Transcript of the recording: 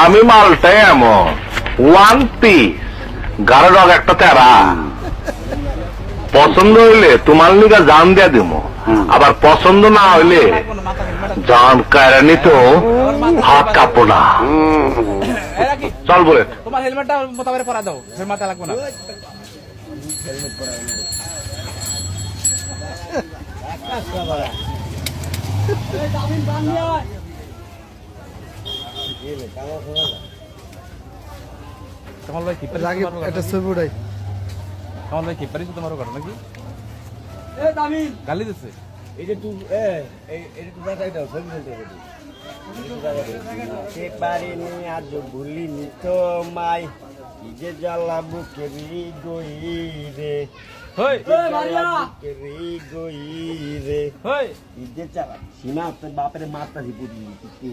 আমি মালটাই এমন। One piece গাড়ো dog একটা তেরা। পছন্দ হইলে তোমার লিগা জান দিয়া দিব আবার পছন্দ না হইলে জান কায়রানি তো হাত কাঁপো না। চল বলে তোমার হেলমেটটা মোতাবেক পরা দাও। ফের মাথা লাগবে না। কামাল ভাই কি পারিস রাগে একটা ছবি উঠাই। কামাল ভাই কি পারিস তোমার ঘটনা নাকি গালি দিচ্ছে? এটা তুই এ এই- তুই বাসায় দাও ছবি তুলতে হবে সে পারিনি আজ ভুলিনি তো মাই ইজে জ্বালা বুকে রি। গই রে হই জ্বালা বুকে রি গই রে। হই! ইজে চালা সীমা তোর বাপের মাথা দি বুঝলি